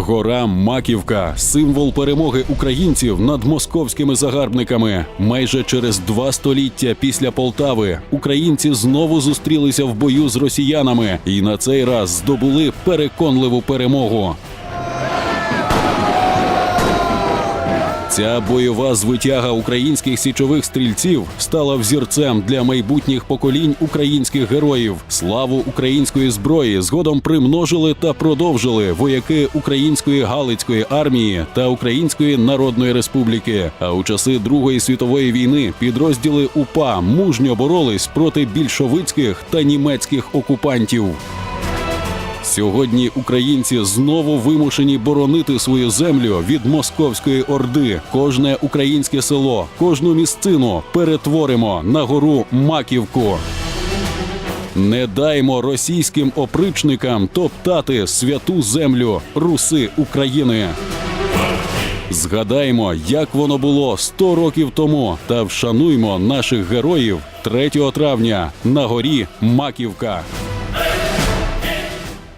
Гора Маківка символ перемоги українців над московськими загарбниками. Майже через два століття після Полтави українці знову зустрілися в бою з росіянами і на цей раз здобули переконливу перемогу. Ця бойова звитяга українських січових стрільців стала взірцем для майбутніх поколінь українських героїв. Славу української зброї згодом примножили та продовжили вояки української галицької армії та Української Народної Республіки. А у часи Другої світової війни підрозділи УПА мужньо боролись проти більшовицьких та німецьких окупантів. Сьогодні українці знову вимушені боронити свою землю від московської орди. Кожне українське село, кожну місцину перетворимо на гору Маківку. Не даймо російським опричникам топтати святу землю Руси України. Згадаймо, як воно було 100 років тому, та вшануймо наших героїв 3 травня на горі Маківка.